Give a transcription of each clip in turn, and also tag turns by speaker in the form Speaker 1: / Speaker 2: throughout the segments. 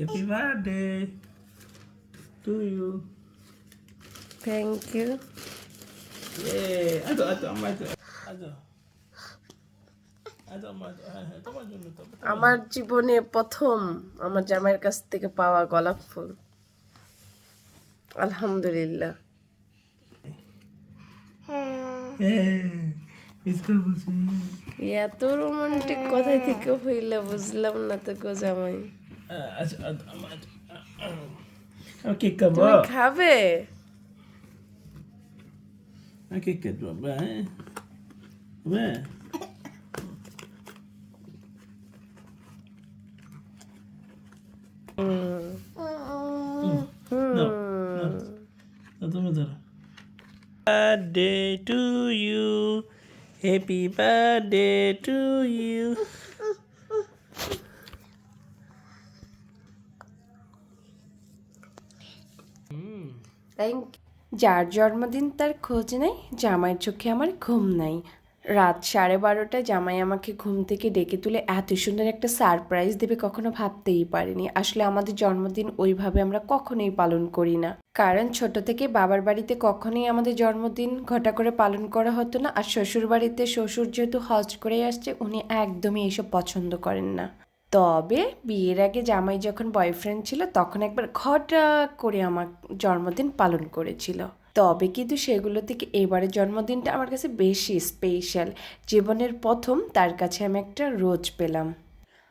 Speaker 1: Happy birthday to you.
Speaker 2: Thank you.
Speaker 1: হ্যাঁ, হ্যাঁ, তোমার জন্য
Speaker 2: আমার জীবনে প্রথম আমার জামাইয়ের কাছ থেকে পাওয়া গোলাপ ফুল আলহামদুলিল্লাহ
Speaker 1: হ্যাঁ।
Speaker 2: এত রোমান্টিক কোথায় থেকে হইলে বুঝলাম না তো গো জামাই
Speaker 1: ಕಿಕ್ಕಬ್ಬ খাবে ಕಿಕ್ಕದ್ದು ಅಬ್ಬ ಅಬ್ಬ Birthday to you, happy birthday to you.
Speaker 2: Thank যার জন্মদিন তার খোঁজ নেই, জামাইয়ের চোখে আমার ঘুম নাই। রাত সাড়ে বারোটায় জামাই আমাকে ঘুম থেকে ডেকে তুলে এত সুন্দর একটা সারপ্রাইজ দেবে কখনো ভাবতেই পারিনি। আসলে আমাদের জন্মদিন ওইভাবে আমরা কখনোই পালন করি না। কারণ ছোট থেকে বাবার বাড়িতে কখনোই আমাদের জন্মদিন ঘটা করে পালন করা হতো না। আর শ্বশুর বাড়িতে শ্বশুর যেহেতু হজ করে আসছে, উনি একদমই এইসব পছন্দ করেন না। তবে বিয়ের আগে জামাই যখন বয়ফ্রেন্ড ছিল, তখন একবার ঘটা করে আমার জন্মদিন পালন করেছিল। তবে কিন্তু সেগুলো থেকে এবারের জন্মদিনটা আমার কাছে বেশি স্পেশাল জীবনের প্রথম তার কাছে আমি একটা রোজ পেলাম।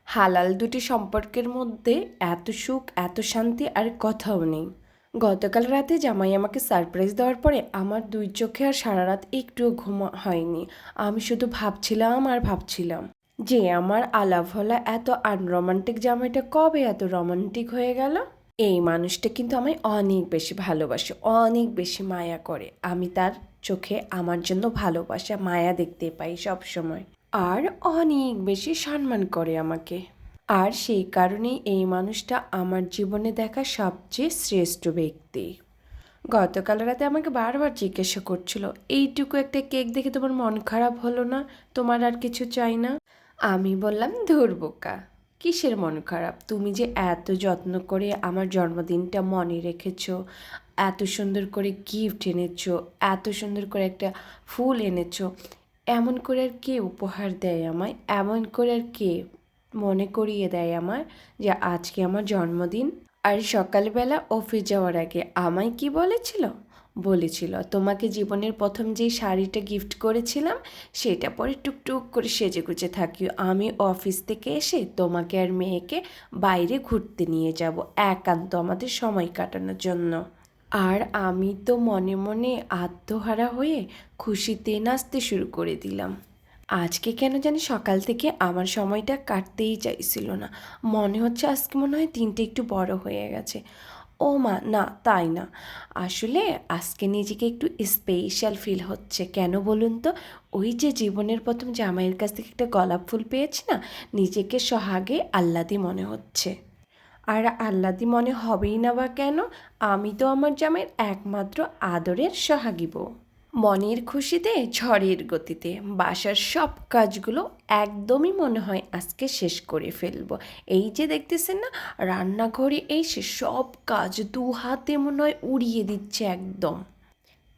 Speaker 2: হালাল দুটি সম্পর্কের মধ্যে এত সুখ, এত শান্তি আর কথাও নেই। গতকাল রাতে জামাই আমাকে সারপ্রাইজ দেওয়ার পরে আমার দুই চোখে আর সারা রাত একটুও ঘুম হয়নি। আমি শুধু ভাবছিলাম আর ভাবছিলাম। যে আমার আলাভলা এত আনরোমান্টিক জামাইটা কবে এত রোমান্টিক হয়ে গেল? এই মানুষটা কিন্তু আমায় অনেক বেশি ভালোবাসে, অনেক বেশি মায়া করে। আমি তার চোখে আমার জন্য ভালোবাসা, মায়া দেখতে পাই সব সময় আর অনেক বেশি সম্মান করে আমাকে। আর সেই কারণেই এই মানুষটা আমার জীবনে দেখা সবচেয়ে শ্রেষ্ঠ ব্যক্তি। গতকাল রাতে আমাকে বারবার জিজ্ঞাসা করছিল, এইটুকু একটা কেক দেখে তোমার মন খারাপ হলো না? তোমার আর কিছু চাই না? আমি বললাম, ধুর বোকা, কিসের মন খারাপ? তুমি যে এত যত্ন করে আমার জন্মদিনটা মনে রেখেছো, এত সুন্দর করে গিফট এনেছো, এত সুন্দর করে একটা ফুল এনেছো, এমন করে আর কে উপহার দেয় আমায়? এমন করে আর কে মনে করিয়ে দেয় আমার যে আজকে আমার জন্মদিন? আর সকালবেলা অফিস যাওয়ার আগে আমায় কি বলেছিল? বলেছিল। তোমাকে জীবনের প্রথম যেই শাড়িটা গিফট করেছিলাম, সেটা পরে টুকটুক করে সেজে গুজে থাকি। আমি অফিস থেকে এসে তোমাকে আর মেয়েকে বাইরে ঘুরতে নিয়ে যাব, একান্ত আমাদের সময় কাটানোর জন্য। আর আমি তো মনে মনে আত্মহারা হয়ে খুশিতে নাচতে শুরু করে দিলাম। আজকে কেন জানি সকাল থেকে আমার সময়টা কাটতেই চাইছিল না। মনে হচ্ছে আজকে মনে হয় দিনটা একটু বড় হয়ে গেছে। ও মা, না, তাই না। আসলে আজকে নিজেকে একটু স্পেশাল ফিল হচ্ছে। কেন বলুন তো? ওই যে জীবনের প্রথম জামাইয়ের কাছ থেকে একটা গোলাপ ফুল পেয়েছি না, নিজেকে সহাগে আহ্লাদি মনে হচ্ছে। আর আহ্লাদি মনে হবেই না বা কেন? আমি তো আমার জামাইয়ের একমাত্র আদরের সোহাগী বউ। মনের খুশিতে, ঝড়ের গতিতে বাসার সব কাজগুলো একদমই মনে হয় আজকে শেষ করে ফেলব। এই যে দেখতেছেন না, রান্নাঘরে এই সে সব কাজ দু হাতে মনে হয় উড়িয়ে দিচ্ছে একদম।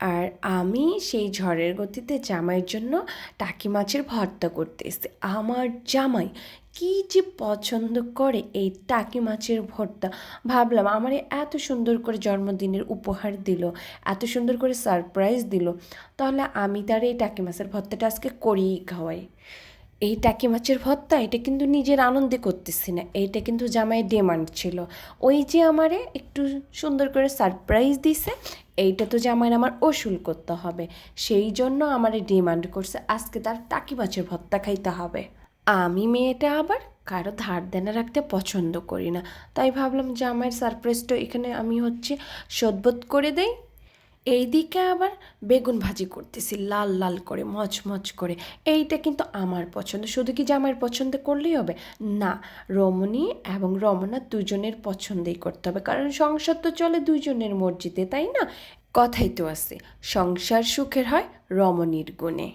Speaker 2: আর আমি সেই ঝড়ের গতিতে জামাইয়ের জন্য টাকি মাছের ভর্তা করতে এসেছি আমার জামাই কি যে পছন্দ করে এই টাকি মাছের ভর্তা। ভাবলাম আমার এত সুন্দর করে জন্মদিনের উপহার দিল, এত সুন্দর করে সারপ্রাইজ দিল, তাহলে আমি তার এই টাকি মাছের ভর্তাটা আজকে করেই খাওয়াই। এই টাকি মাছের ভর্তা, এটা কিন্তু নিজের আনন্দে করতেছি না এইটা কিন্তু জামাই ডিমান্ড ছিল। ওই যে আমারে একটু সুন্দর করে সারপ্রাইজ দিছে এইটা তো জামাইয়ের আমার ওসুল করতে হবে। সেই জন্য আমার ডিমান্ড করছে, আজকে তার টাকি মাছের ভত্তা খাইতে হবে। আমি মেয়েটা আবার কারও ধার দেনা রাখতে পছন্দ করি না। তাই ভাবলাম জামাইয়ের সারপ্রাইজটা এখানে আমি হচ্ছে সদবোধ করে দেই এইদিকে আবার বেগুন ভাজি করতেছি, লাল লাল করে, মচমচ করে। এইটা কিন্তু আমার পছন্দ। শুধু কি জামাইয়ের পছন্দ করলেই হবে? না, রমণী এবং রমনা দুজনের পছন্দেই করতে হবে। কারণ সংসার তো চলে দুজনের মর্জিতে, তাই না? কথাই তো আছে, সংসার সুখের হয় রমণীর গুণে।